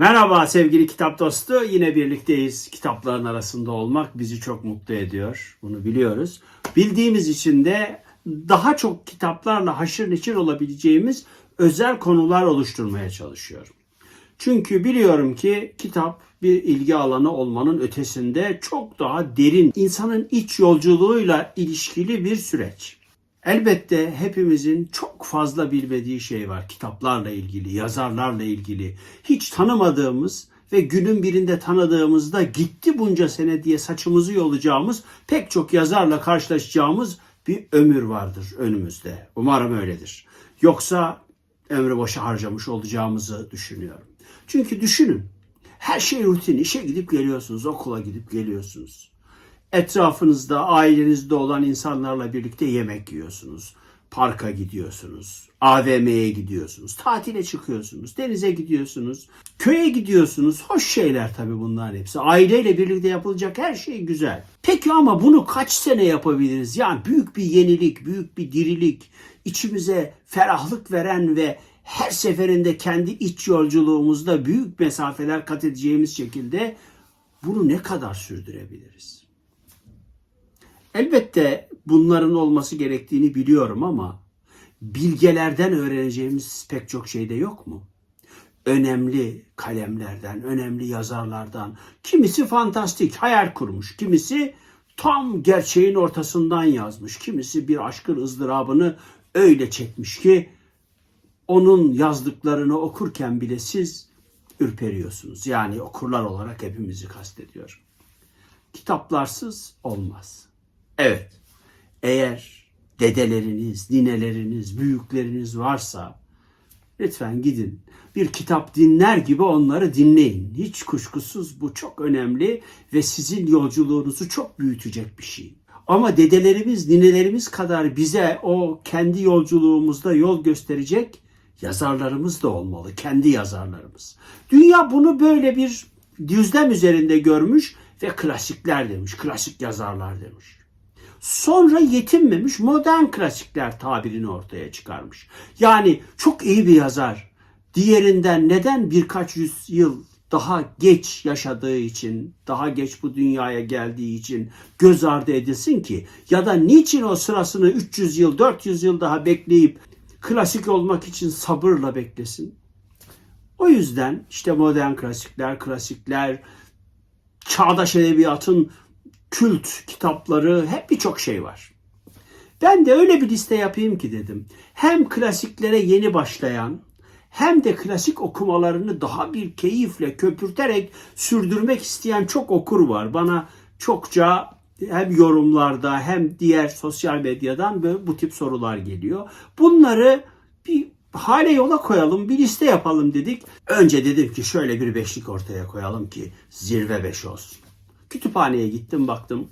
Merhaba sevgili kitap dostu. Yine birlikteyiz. Kitapların arasında olmak bizi çok mutlu ediyor. Bunu biliyoruz. Bildiğimiz için de daha çok kitaplarla haşır neşir olabileceğimiz özel konular oluşturmaya çalışıyorum. Çünkü biliyorum ki kitap bir ilgi alanı olmanın ötesinde çok daha derin, insanın iç yolculuğuyla ilişkili bir süreç. Elbette hepimizin çok fazla bilmediği şey var kitaplarla ilgili, yazarlarla ilgili. Hiç tanımadığımız ve günün birinde tanıdığımızda gitti bunca sene diye saçımızı yolacağımız pek çok yazarla karşılaşacağımız bir ömür vardır önümüzde. Umarım öyledir. Yoksa ömrü boşa harcamış olacağımızı düşünüyorum. Çünkü düşünün. Her şey rutin. İşe gidip geliyorsunuz, okula gidip geliyorsunuz. Etrafınızda, ailenizde olan insanlarla birlikte yemek yiyorsunuz. Parka gidiyorsunuz. AVM'ye gidiyorsunuz. Tatile çıkıyorsunuz. Denize gidiyorsunuz. Köye gidiyorsunuz. Hoş şeyler tabii bunların hepsi. Aileyle birlikte yapılacak her şey güzel. Peki ama bunu kaç sene yapabiliriz? Yani büyük bir yenilik, büyük bir dirilik, içimize ferahlık veren ve her seferinde kendi iç yolculuğumuzda büyük mesafeler kat edeceğimiz şekilde bunu ne kadar sürdürebiliriz? Elbette bunların olması gerektiğini biliyorum ama bilgelerden öğreneceğimiz pek çok şey de yok mu? Önemli kalemlerden, önemli yazarlardan, kimisi fantastik, hayal kurmuş, kimisi tam gerçeğin ortasından yazmış, kimisi bir aşkın ızdırabını öyle çekmiş ki onun yazdıklarını okurken bile siz ürperiyorsunuz. Yani okurlar olarak hepimizi kastediyorum. Kitaplarsız olmaz. Evet, eğer dedeleriniz, nineleriniz, büyükleriniz varsa lütfen gidin. Bir kitap dinler gibi onları dinleyin. Hiç kuşkusuz bu çok önemli ve sizin yolculuğunuzu çok büyütecek bir şey. Ama dedelerimiz, ninelerimiz kadar bize o kendi yolculuğumuzda yol gösterecek yazarlarımız da olmalı. Kendi yazarlarımız. Dünya bunu böyle bir düzlem üzerinde görmüş ve klasikler demiş. Klasik yazarlar demiş. Sonra yetinmemiş modern klasikler tabirini ortaya çıkarmış. Yani çok iyi bir yazar. Diğerinden neden birkaç yüzyıl daha geç yaşadığı için, daha geç bu dünyaya geldiği için göz ardı edilsin ki? Ya da niçin o sırasını 300 yıl, 400 yıl daha bekleyip klasik olmak için sabırla beklesin? O yüzden işte modern klasikler, klasikler, çağdaş edebiyatın kült kitapları hep birçok şey var. Ben de öyle bir liste yapayım ki dedim. Hem klasiklere yeni başlayan hem de klasik okumalarını daha bir keyifle köpürterek sürdürmek isteyen çok okur var. Bana çokça hem yorumlarda hem diğer sosyal medyadan böyle bu tip sorular geliyor. Bunları bir hale yola koyalım, bir liste yapalım dedik. Önce dedim ki şöyle bir beşlik ortaya koyalım ki zirve beş olsun. Kütüphaneye gittim baktım.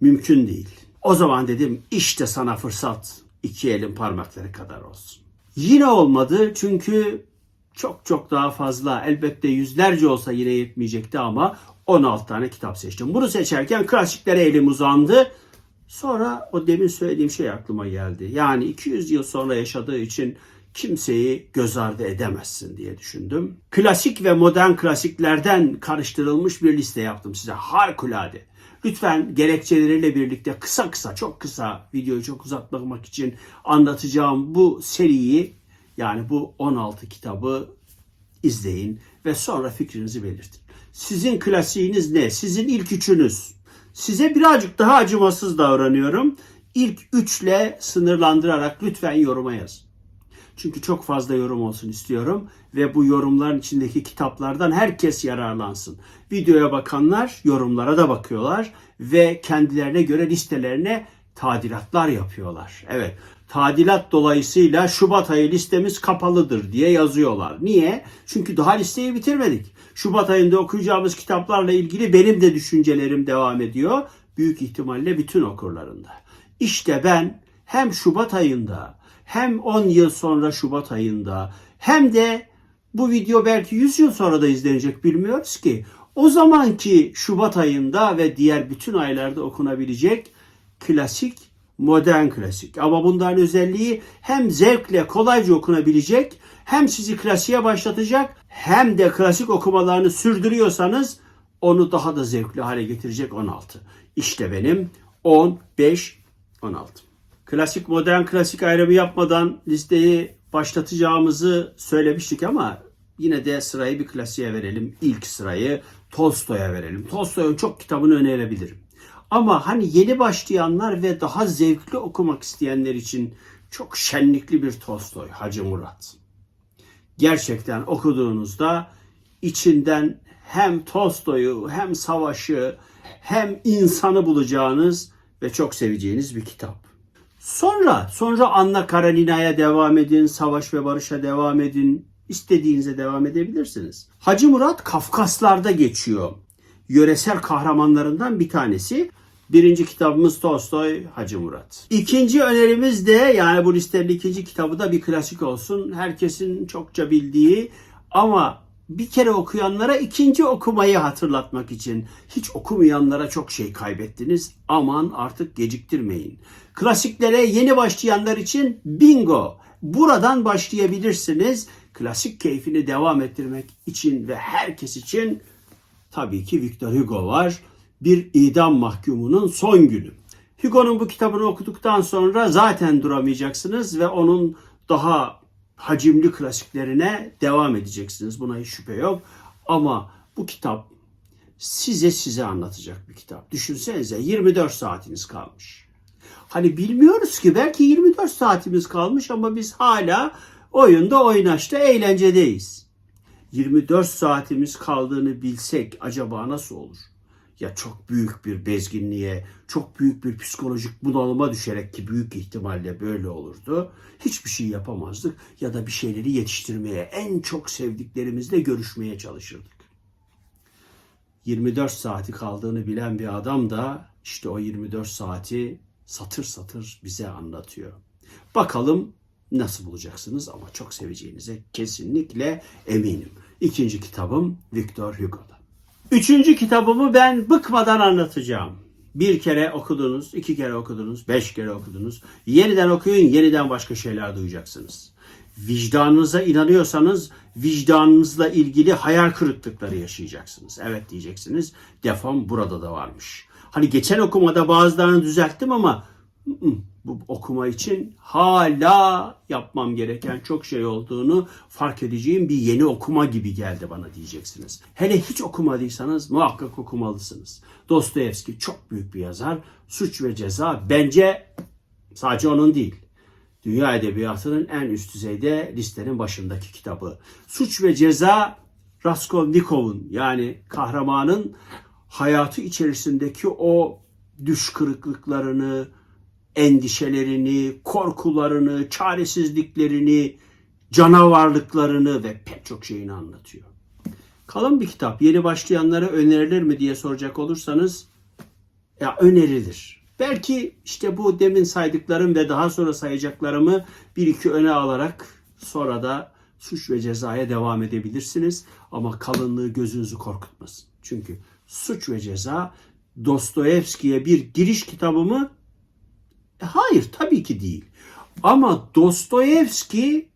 Mümkün değil. O zaman dedim işte sana fırsat. iki elin parmakları kadar olsun. Yine olmadı çünkü çok çok daha fazla elbette yüzlerce olsa yine yetmeyecekti ama 16 tane kitap seçtim. Bunu seçerken klasiklere elim uzandı. Sonra o demin söylediğim şey aklıma geldi. Yani 200 yıl sonra yaşadığı için kimseyi göz ardı edemezsin diye düşündüm. Klasik ve modern klasiklerden karıştırılmış bir liste yaptım size. Harikulade. Lütfen gerekçeleriyle birlikte kısa kısa, çok kısa videoyu çok uzatmamak için anlatacağım bu seriyi yani bu 16 kitabı izleyin ve sonra fikrinizi belirtin. Sizin klasiğiniz ne? Sizin ilk üçünüz. Size birazcık daha acımasız davranıyorum. İlk üçle sınırlandırarak lütfen yoruma yazın. Çünkü çok fazla yorum olsun istiyorum ve bu yorumların içindeki kitaplardan herkes yararlansın. Videoya bakanlar yorumlara da bakıyorlar ve kendilerine göre listelerine tadilatlar yapıyorlar. Evet, tadilat dolayısıyla Şubat ayı listemiz kapalıdır diye yazıyorlar. Niye? Çünkü daha listeyi bitirmedik. Şubat ayında okuyacağımız kitaplarla ilgili benim de düşüncelerim devam ediyor. Büyük ihtimalle bütün okurlarında. İşte ben hem Şubat ayında hem 10 yıl sonra Şubat ayında hem de bu video belki 100 yıl sonra da izlenecek bilmiyoruz ki. O zamanki Şubat ayında ve diğer bütün aylarda okunabilecek klasik modern klasik. Ama bunların özelliği hem zevkle kolayca okunabilecek, hem sizi klasiğe başlatacak, hem de klasik okumalarını sürdürüyorsanız onu daha da zevkli hale getirecek 16. İşte benim 10, 5, 16. Klasik modern klasik ayrımı yapmadan listeyi başlatacağımızı söylemiştik ama yine de sırayı bir klasiğe verelim. İlk sırayı Tolstoy'a verelim. Tolstoy'un çok kitabını önerebilirim. Ama hani yeni başlayanlar ve daha zevkli okumak isteyenler için çok şenlikli bir Tolstoy, Hacı Murat. Gerçekten okuduğunuzda içinden hem Tolstoy'u hem savaşı hem insanı bulacağınız ve çok seveceğiniz bir kitap. Sonra, sonra Anna Karenina'ya devam edin, Savaş ve Barış'a devam edin, istediğinize devam edebilirsiniz. Hacı Murat Kafkaslar'da geçiyor. Yöresel kahramanlarından bir tanesi. Birinci kitabımız Tolstoy, Hacı Murat. İkinci önerimiz de yani bu listenin ikinci kitabı da bir klasik olsun. Herkesin çokça bildiği ama bir kere okuyanlara ikinci okumayı hatırlatmak için hiç okumayanlara çok şey kaybettiniz. Aman artık geciktirmeyin. Klasiklere yeni başlayanlar için bingo. Buradan başlayabilirsiniz. Klasik keyfini devam ettirmek için ve herkes için tabii ki Victor Hugo var. Bir idam mahkumunun son günü. Hugo'nun bu kitabını okuduktan sonra zaten duramayacaksınız ve onun daha hacimli klasiklerine devam edeceksiniz. Buna hiç şüphe yok. Ama bu kitap size size anlatacak bir kitap. Düşünsenize 24 saatiniz kalmış. Hani bilmiyoruz ki belki 24 saatimiz kalmış ama biz hala oyunda oynaşta eğlencedeyiz. 24 saatimiz kaldığını bilsek acaba nasıl olur? Ya çok büyük bir bezginliğe, çok büyük bir psikolojik bunalıma düşerek ki büyük ihtimalle böyle olurdu. Hiçbir şey yapamazdık ya da bir şeyleri yetiştirmeye, en çok sevdiklerimizle görüşmeye çalışırdık. 24 saati kaldığını bilen bir adam da işte o 24 saati satır satır bize anlatıyor. Bakalım nasıl bulacaksınız ama çok seveceğinize kesinlikle eminim. İkinci kitabım Victor Hugo'da. Üçüncü kitabımı ben bıkmadan anlatacağım. Bir kere okudunuz, iki kere okudunuz, beş kere okudunuz. Yeniden okuyun, yeniden başka şeyler duyacaksınız. Vicdanınıza inanıyorsanız vicdanınızla ilgili hayal kırıklıkları yaşayacaksınız. Evet diyeceksiniz. Defam burada da varmış. Hani geçen okumada bazılarını düzelttim ama bu okuma için hala yapmam gereken çok şey olduğunu fark edeceğim bir yeni okuma gibi geldi bana diyeceksiniz. Hele hiç okumadıysanız muhakkak okumalısınız. Dostoyevski çok büyük bir yazar. Suç ve Ceza bence sadece onun değil. Dünya edebiyatının en üst düzeyde listenin başındaki kitabı. Suç ve Ceza Raskolnikov'un yani kahramanın hayatı içerisindeki o düş kırıklıklarını, endişelerini, korkularını, çaresizliklerini, canavarlıklarını ve pek çok şeyini anlatıyor. Kalın bir kitap. Yeni başlayanlara önerilir mi diye soracak olursanız ya önerilir. Belki işte bu demin saydıklarım ve daha sonra sayacaklarımı bir iki öne alarak sonra da suç ve cezaya devam edebilirsiniz. Ama kalınlığı gözünüzü korkutmasın. Çünkü suç ve ceza Dostoyevski'ye bir giriş kitabı mı? E, Hayır tabii ki değil. Ama Dostoyevski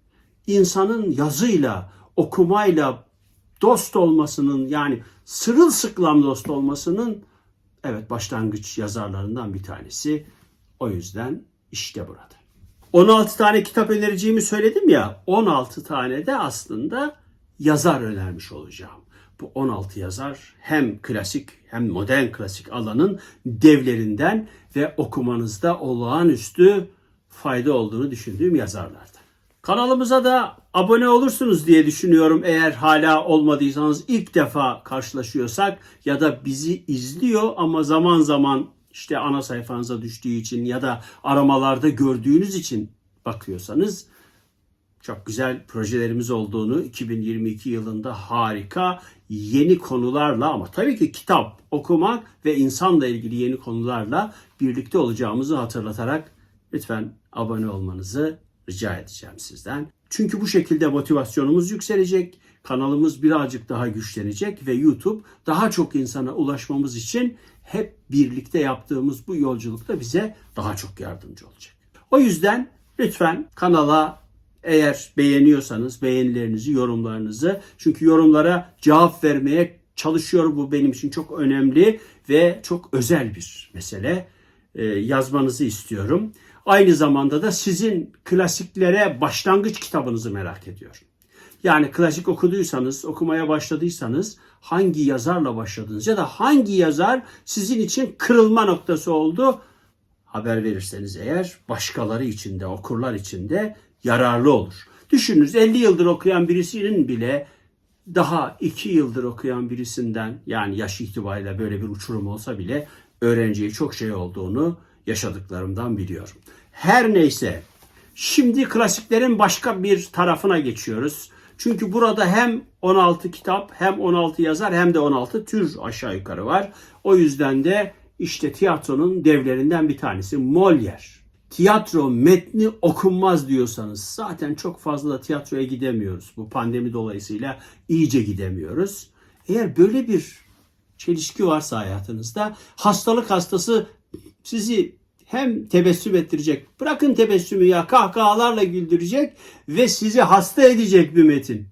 insanın yazıyla, okumayla dost olmasının yani sırılsıklam dost olmasının evet başlangıç yazarlarından bir tanesi. O yüzden işte burada. 16 tane kitap önereceğimi söyledim ya. 16 tane de aslında yazar önermiş olacağım. Bu 16 yazar hem klasik hem modern klasik alanın devlerinden ve okumanızda olağanüstü fayda olduğunu düşündüğüm yazarlardan. Kanalımıza da abone olursunuz diye düşünüyorum eğer hala olmadıysanız ilk defa karşılaşıyorsak ya da bizi izliyor ama zaman zaman işte ana sayfanıza düştüğü için ya da aramalarda gördüğünüz için bakıyorsanız çok güzel projelerimiz olduğunu 2022 yılında harika yeni konularla ama tabii ki kitap okumak ve insanla ilgili yeni konularla birlikte olacağımızı hatırlatarak lütfen abone olmanızı rica edeceğim sizden. Çünkü bu şekilde motivasyonumuz yükselecek, kanalımız birazcık daha güçlenecek ve YouTube daha çok insana ulaşmamız için hep birlikte yaptığımız bu yolculukta bize daha çok yardımcı olacak. O yüzden lütfen kanala eğer beğeniyorsanız beğenilerinizi, yorumlarınızı çünkü yorumlara cevap vermeye çalışıyorum. Bu benim için çok önemli ve çok özel bir mesele. Ee, yazmanızı istiyorum. Aynı zamanda da sizin klasiklere başlangıç kitabınızı merak ediyorum. Yani klasik okuduysanız, okumaya başladıysanız hangi yazarla başladınız ya da hangi yazar sizin için kırılma noktası oldu haber verirseniz eğer başkaları için de okurlar için de yararlı olur. Düşününüz 50 yıldır okuyan birisinin bile daha 2 yıldır okuyan birisinden yani yaş itibariyle böyle bir uçurum olsa bile öğrenciye çok şey olduğunu yaşadıklarımdan biliyorum. Her neyse şimdi klasiklerin başka bir tarafına geçiyoruz. Çünkü burada hem 16 kitap hem 16 yazar hem de 16 tür aşağı yukarı var. O yüzden de işte tiyatronun devlerinden bir tanesi Molière. Tiyatro metni okunmaz diyorsanız zaten çok fazla da tiyatroya gidemiyoruz. Bu pandemi dolayısıyla iyice gidemiyoruz. Eğer böyle bir çelişki varsa hayatınızda hastalık hastası sizi hem tebessüm ettirecek, bırakın tebessümü ya kahkahalarla güldürecek ve sizi hasta edecek bir metin.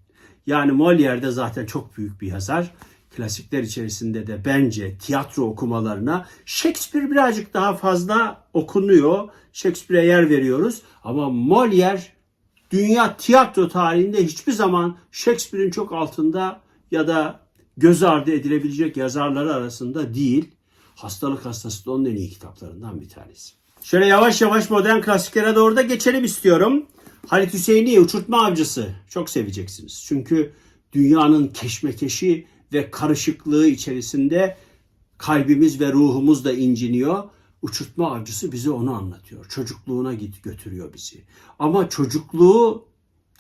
Yani Molière'de zaten çok büyük bir yazar. Klasikler içerisinde de bence tiyatro okumalarına Shakespeare birazcık daha fazla okunuyor. Shakespeare'e yer veriyoruz. Ama Molière dünya tiyatro tarihinde hiçbir zaman Shakespeare'in çok altında ya da göz ardı edilebilecek yazarları arasında değil. Hastalık Hastası da onun en iyi kitaplarından bir tanesi. Şöyle yavaş yavaş modern klasiklere doğru da geçelim istiyorum. Halit Hüseyin'i Uçurtma Avcısı çok seveceksiniz. Çünkü dünyanın keşmekeşi ve karışıklığı içerisinde kalbimiz ve ruhumuz da inciniyor. Uçurtma Avcısı bize onu anlatıyor. Çocukluğuna git götürüyor bizi. Ama çocukluğu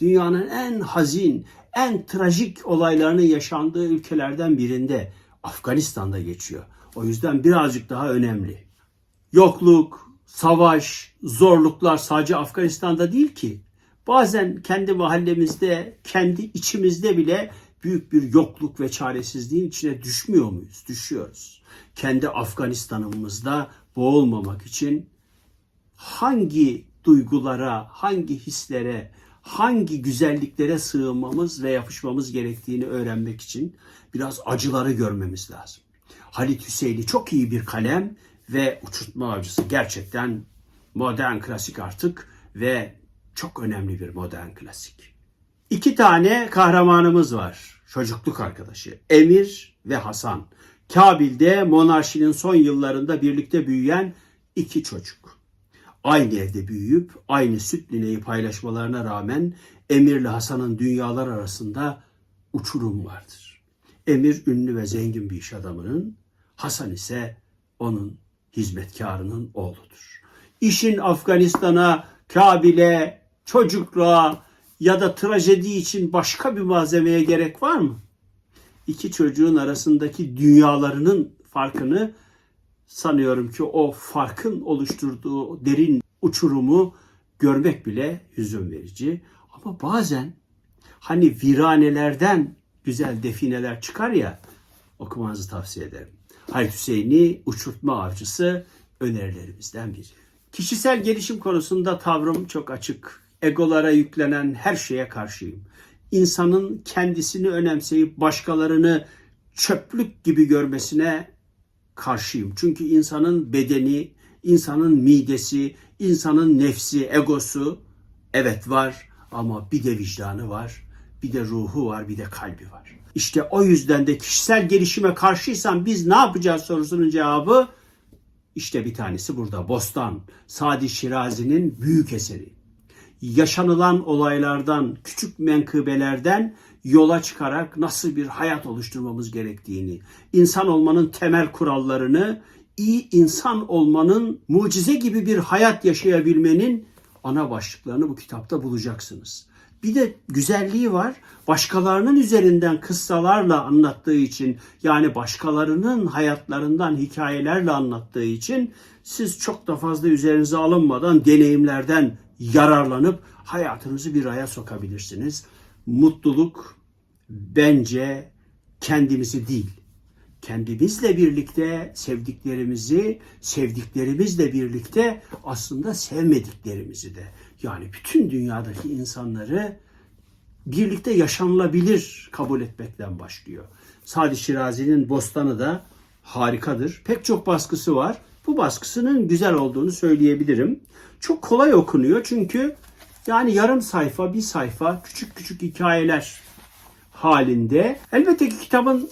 dünyanın en hazin, en trajik olaylarının yaşandığı ülkelerden birinde Afganistan'da geçiyor. O yüzden birazcık daha önemli. Yokluk, savaş, zorluklar sadece Afganistan'da değil ki. Bazen kendi mahallemizde, kendi içimizde bile büyük bir yokluk ve çaresizliğin içine düşmüyor muyuz? Düşüyoruz. Kendi Afganistan'ımızda boğulmamak için hangi duygulara, hangi hislere, hangi güzelliklere sığınmamız ve yapışmamız gerektiğini öğrenmek için biraz acıları görmemiz lazım. Halit Hüseyin'i çok iyi bir kalem ve uçurtma avcısı gerçekten modern klasik artık ve çok önemli bir modern klasik. İki tane kahramanımız var. Çocukluk arkadaşı. Emir ve Hasan. Kabil'de monarşinin son yıllarında birlikte büyüyen iki çocuk. Aynı evde büyüyüp aynı süt nineyi paylaşmalarına rağmen Emir'le Hasan'ın dünyalar arasında uçurum vardır. Emir ünlü ve zengin bir iş adamının, Hasan ise onun hizmetkarının oğludur. İşin Afganistan'a, Kabil'e, çocukluğa ya da trajedi için başka bir malzemeye gerek var mı? İki çocuğun arasındaki dünyalarının farkını sanıyorum ki o farkın oluşturduğu derin uçurumu görmek bile hüzün verici. Ama bazen hani viranelerden güzel defineler çıkar ya okumanızı tavsiye ederim. Halit Hüseyin'i uçurtma avcısı önerilerimizden biri. Kişisel gelişim konusunda tavrım çok açık. Egolara yüklenen her şeye karşıyım. İnsanın kendisini önemseyip başkalarını çöplük gibi görmesine karşıyım. Çünkü insanın bedeni, insanın midesi, insanın nefsi, egosu evet var ama bir de vicdanı var, bir de ruhu var, bir de kalbi var. İşte o yüzden de kişisel gelişime karşıysan biz ne yapacağız sorusunun cevabı işte bir tanesi burada. Bostan, Sadi Şirazi'nin büyük eseri. Yaşanılan olaylardan, küçük menkıbelerden yola çıkarak nasıl bir hayat oluşturmamız gerektiğini, insan olmanın temel kurallarını, iyi insan olmanın, mucize gibi bir hayat yaşayabilmenin ana başlıklarını bu kitapta bulacaksınız. Bir de güzelliği var. Başkalarının üzerinden kıssalarla anlattığı için yani başkalarının hayatlarından hikayelerle anlattığı için siz çok da fazla üzerinize alınmadan deneyimlerden yararlanıp hayatınızı bir aya sokabilirsiniz. Mutluluk bence kendimizi değil, kendimizle birlikte sevdiklerimizi, sevdiklerimizle birlikte aslında sevmediklerimizi de yani bütün dünyadaki insanları birlikte yaşanılabilir kabul etmekten başlıyor. Sadi Şirazi'nin Bostanı da harikadır. Pek çok baskısı var. Bu baskısının güzel olduğunu söyleyebilirim. Çok kolay okunuyor çünkü yani yarım sayfa, bir sayfa küçük küçük hikayeler halinde. Elbette ki kitabın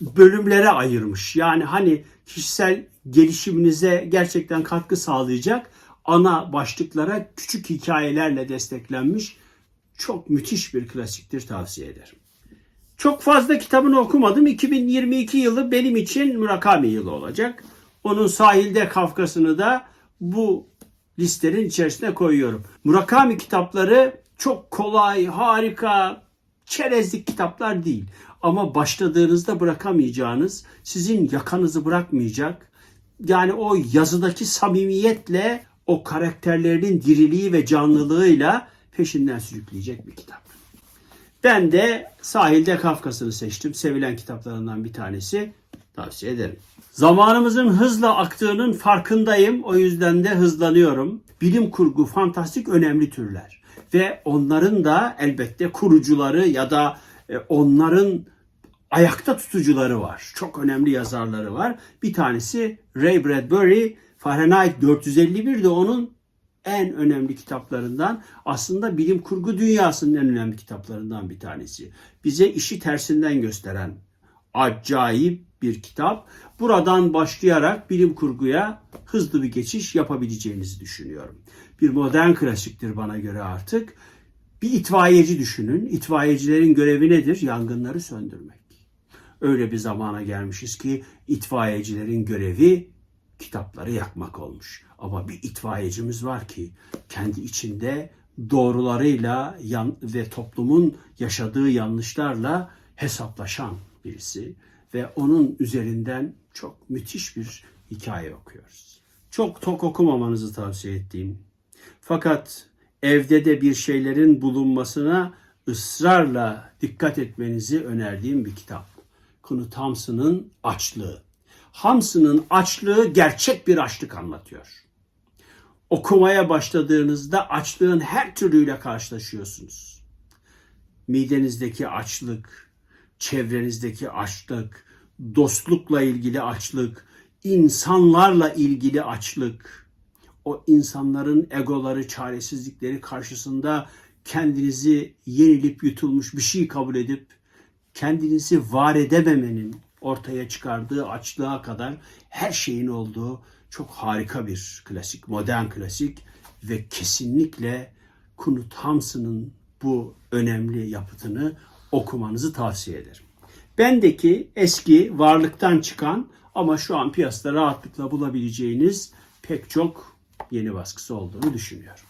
bölümlere ayırmış. Yani hani kişisel gelişiminize gerçekten katkı sağlayacak ana başlıklara küçük hikayelerle desteklenmiş çok müthiş bir klasiktir tavsiye ederim. Çok fazla kitabını okumadım. 2022 yılı benim için Murakami yılı olacak. Onun sahilde Kafkasını da bu listenin içerisine koyuyorum. Murakami kitapları çok kolay, harika, çerezlik kitaplar değil. Ama başladığınızda bırakamayacağınız, sizin yakanızı bırakmayacak, yani o yazıdaki samimiyetle o karakterlerinin diriliği ve canlılığıyla peşinden sürükleyecek bir kitap. Ben de Sahilde Kafkas'ını seçtim. Sevilen kitaplarından bir tanesi. Tavsiye ederim. Zamanımızın hızla aktığının farkındayım. O yüzden de hızlanıyorum. Bilim kurgu, fantastik önemli türler. Ve onların da elbette kurucuları ya da e, onların ayakta tutucuları var. Çok önemli yazarları var. Bir tanesi Ray Bradbury. Fahrenheit 451 de onun en önemli kitaplarından aslında bilim kurgu dünyasının en önemli kitaplarından bir tanesi. Bize işi tersinden gösteren acayip bir kitap. Buradan başlayarak bilim kurguya hızlı bir geçiş yapabileceğinizi düşünüyorum. Bir modern klasiktir bana göre artık. Bir itfaiyeci düşünün. İtfaiyecilerin görevi nedir? Yangınları söndürmek. Öyle bir zamana gelmişiz ki itfaiyecilerin görevi kitapları yakmak olmuş. Ama bir itfaiyecimiz var ki kendi içinde doğrularıyla ve toplumun yaşadığı yanlışlarla hesaplaşan birisi ve onun üzerinden çok müthiş bir hikaye okuyoruz. Çok tok okumamanızı tavsiye ettiğim fakat evde de bir şeylerin bulunmasına ısrarla dikkat etmenizi önerdiğim bir kitap. Knut Hamsun'un Açlığı. Hamsun'un açlığı gerçek bir açlık anlatıyor. Okumaya başladığınızda açlığın her türlüyle karşılaşıyorsunuz. Midenizdeki açlık, çevrenizdeki açlık, dostlukla ilgili açlık, insanlarla ilgili açlık, o insanların egoları, çaresizlikleri karşısında kendinizi yenilip yutulmuş bir şey kabul edip kendinizi var edememenin ortaya çıkardığı açlığa kadar her şeyin olduğu çok harika bir klasik, modern klasik ve kesinlikle Knut Hamsun'un bu önemli yapıtını okumanızı tavsiye ederim. Bendeki eski varlıktan çıkan ama şu an piyasada rahatlıkla bulabileceğiniz pek çok yeni baskısı olduğunu düşünüyorum.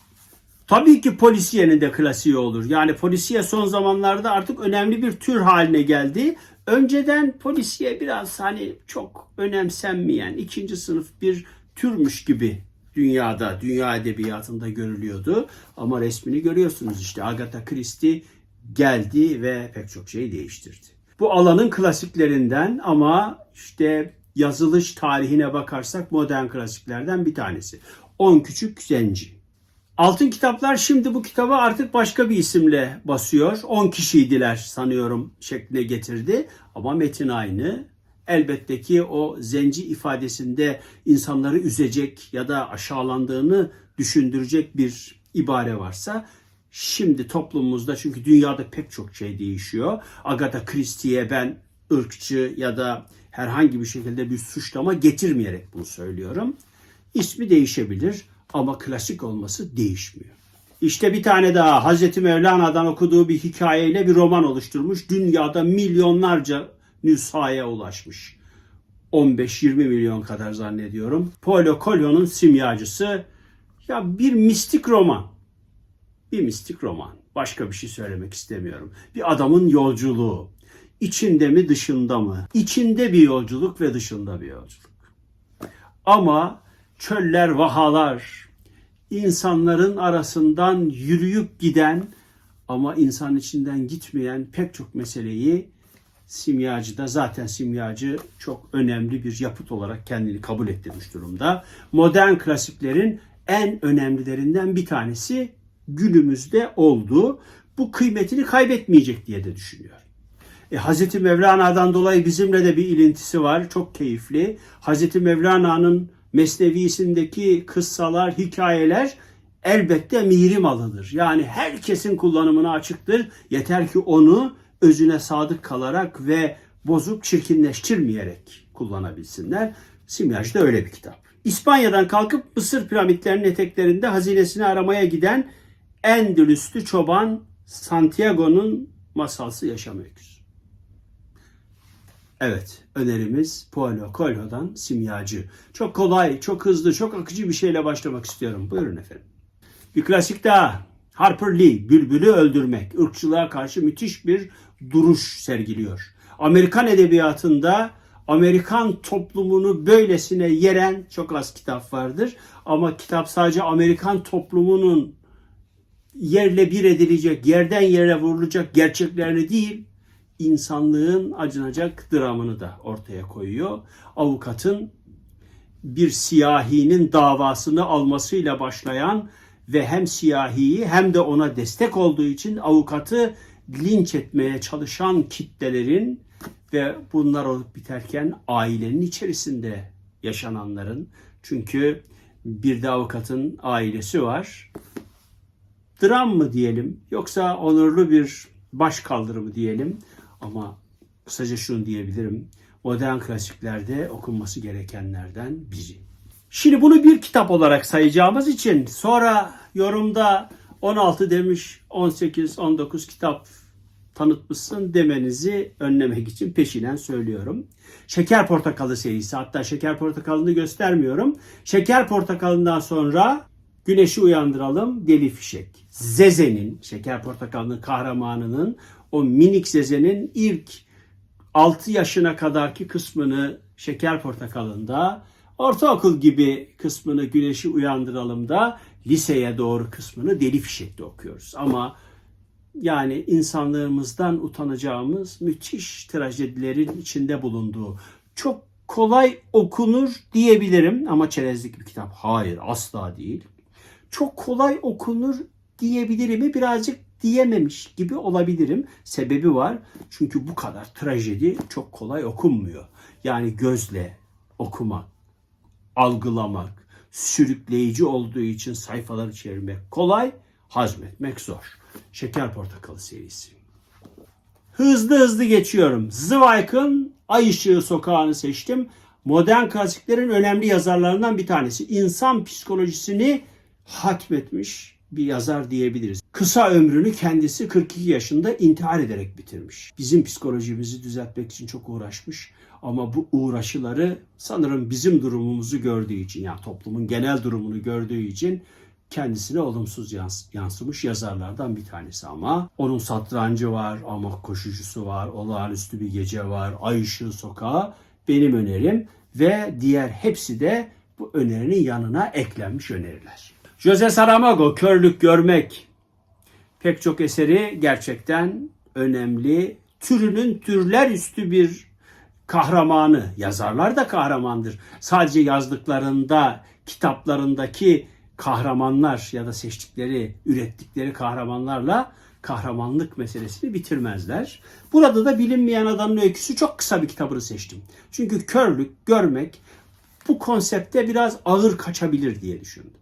Tabii ki polisiyenin de klasiği olur. Yani polisiye son zamanlarda artık önemli bir tür haline geldi. Önceden polisiye biraz hani çok önemsenmeyen ikinci sınıf bir türmüş gibi dünyada, dünya edebiyatında görülüyordu. Ama resmini görüyorsunuz işte Agatha Christie geldi ve pek çok şey değiştirdi. Bu alanın klasiklerinden ama işte yazılış tarihine bakarsak modern klasiklerden bir tanesi. 10 Küçük Zenci. Altın Kitaplar şimdi bu kitabı artık başka bir isimle basıyor. 10 kişiydiler sanıyorum şekline getirdi. Ama metin aynı. Elbette ki o zenci ifadesinde insanları üzecek ya da aşağılandığını düşündürecek bir ibare varsa şimdi toplumumuzda çünkü dünyada pek çok şey değişiyor. Agatha Christie'ye ben ırkçı ya da herhangi bir şekilde bir suçlama getirmeyerek bunu söylüyorum. İsmi değişebilir ama klasik olması değişmiyor. İşte bir tane daha Hazreti Mevlana'dan okuduğu bir hikayeyle bir roman oluşturmuş. Dünyada milyonlarca nüshaya ulaşmış. 15-20 milyon kadar zannediyorum. Paulo Coelho'nun Simyacısı. Ya bir mistik roman. Bir mistik roman. Başka bir şey söylemek istemiyorum. Bir adamın yolculuğu. İçinde mi dışında mı? İçinde bir yolculuk ve dışında bir yolculuk. Ama çöller, vahalar, insanların arasından yürüyüp giden ama insan içinden gitmeyen pek çok meseleyi simyacıda zaten simyacı çok önemli bir yapıt olarak kendini kabul ettirmiş durumda. Modern klasiklerin en önemlilerinden bir tanesi günümüzde oldu. Bu kıymetini kaybetmeyecek diye de düşünüyor. E, Hazreti Mevlana'dan dolayı bizimle de bir ilintisi var. Çok keyifli. Hazreti Mevlana'nın Mesnevisindeki kıssalar, hikayeler elbette mirim alıdır. Yani herkesin kullanımına açıktır. Yeter ki onu özüne sadık kalarak ve bozup çirkinleştirmeyerek kullanabilsinler. Simyacı da öyle bir kitap. İspanya'dan kalkıp Mısır piramitlerinin eteklerinde hazinesini aramaya giden Endülüslü çoban Santiago'nun masalsı yaşam öyküsü. Evet, önerimiz Paulo Coelho'dan Simyacı. Çok kolay, çok hızlı, çok akıcı bir şeyle başlamak istiyorum. Buyurun efendim. Bir klasik daha. Harper Lee, Bülbül'ü öldürmek. ırkçılığa karşı müthiş bir duruş sergiliyor. Amerikan edebiyatında Amerikan toplumunu böylesine yeren çok az kitap vardır. Ama kitap sadece Amerikan toplumunun yerle bir edilecek, yerden yere vurulacak gerçeklerini değil, insanlığın acınacak dramını da ortaya koyuyor. Avukatın bir siyahinin davasını almasıyla başlayan ve hem siyahiyi hem de ona destek olduğu için avukatı linç etmeye çalışan kitlelerin ve bunlar olup biterken ailenin içerisinde yaşananların çünkü bir de avukatın ailesi var. Dram mı diyelim yoksa onurlu bir baş kaldırımı diyelim ama kısaca şunu diyebilirim. Modern klasiklerde okunması gerekenlerden biri. Şimdi bunu bir kitap olarak sayacağımız için sonra yorumda 16 demiş 18 19 kitap tanıtmışsın demenizi önlemek için peşinen söylüyorum. Şeker Portakalı serisi hatta Şeker Portakalı'nı göstermiyorum. Şeker Portakalı'ndan sonra Güneşi Uyandıralım Deli Fişek. Zeze'nin, Şeker Portakalı'nın kahramanının o minik Zeze'nin ilk 6 yaşına kadarki kısmını Şeker Portakalı'nda, ortaokul gibi kısmını Güneşi Uyandıralım da liseye doğru kısmını Deli Fişek'te okuyoruz. Ama yani insanlığımızdan utanacağımız müthiş trajedilerin içinde bulunduğu çok kolay okunur diyebilirim ama çerezlik bir kitap. Hayır asla değil. Çok kolay okunur diyebilirim birazcık diyememiş gibi olabilirim. Sebebi var. Çünkü bu kadar trajedi çok kolay okunmuyor. Yani gözle okumak, algılamak, sürükleyici olduğu için sayfaları çevirmek kolay, hazmetmek zor. Şeker Portakalı serisi. Hızlı hızlı geçiyorum. Zweig'ın Ay Işığı Sokağı'nı seçtim. Modern klasiklerin önemli yazarlarından bir tanesi. İnsan psikolojisini hatmetmiş bir yazar diyebiliriz. Kısa ömrünü kendisi 42 yaşında intihar ederek bitirmiş. Bizim psikolojimizi düzeltmek için çok uğraşmış. Ama bu uğraşıları sanırım bizim durumumuzu gördüğü için, yani toplumun genel durumunu gördüğü için kendisine olumsuz yans- yansımış yazarlardan bir tanesi ama onun satrancı var, ama koşucusu var, olağanüstü bir gece var, ay ışığı sokağı benim önerim ve diğer hepsi de bu önerinin yanına eklenmiş öneriler. Jose Saramago, Körlük Görmek pek çok eseri gerçekten önemli. Türünün türler üstü bir kahramanı. Yazarlar da kahramandır. Sadece yazdıklarında, kitaplarındaki kahramanlar ya da seçtikleri, ürettikleri kahramanlarla kahramanlık meselesini bitirmezler. Burada da bilinmeyen adamın öyküsü çok kısa bir kitabını seçtim. Çünkü körlük, görmek bu konsepte biraz ağır kaçabilir diye düşündüm.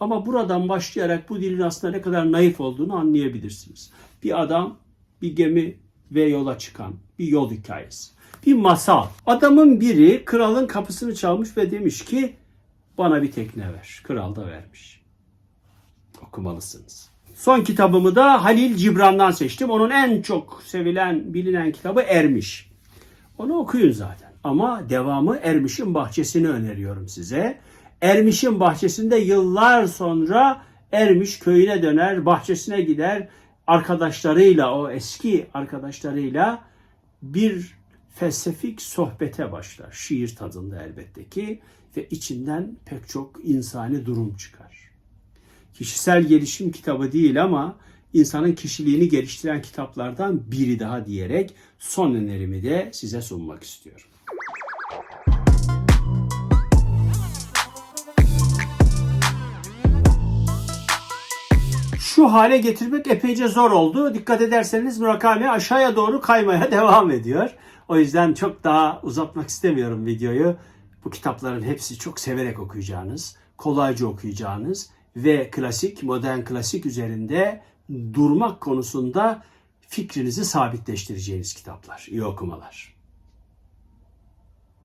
Ama buradan başlayarak bu dilin aslında ne kadar naif olduğunu anlayabilirsiniz. Bir adam, bir gemi ve yola çıkan bir yol hikayesi. Bir masal. Adamın biri kralın kapısını çalmış ve demiş ki bana bir tekne ver. Kral da vermiş. Okumalısınız. Son kitabımı da Halil Cibran'dan seçtim. Onun en çok sevilen, bilinen kitabı Ermiş. Onu okuyun zaten. Ama devamı Ermiş'in Bahçesi'ni öneriyorum size. Ermiş'in bahçesinde yıllar sonra Ermiş köyüne döner, bahçesine gider. Arkadaşlarıyla, o eski arkadaşlarıyla bir felsefik sohbete başlar. Şiir tadında elbette ki ve içinden pek çok insani durum çıkar. kişisel gelişim kitabı değil ama insanın kişiliğini geliştiren kitaplardan biri daha diyerek son önerimi de size sunmak istiyorum. Şu hale getirmek epeyce zor oldu. Dikkat ederseniz Murakami aşağıya doğru kaymaya devam ediyor. O yüzden çok daha uzatmak istemiyorum videoyu. Bu kitapların hepsi çok severek okuyacağınız, kolayca okuyacağınız ve klasik, modern klasik üzerinde durmak konusunda fikrinizi sabitleştireceğiniz kitaplar. İyi okumalar.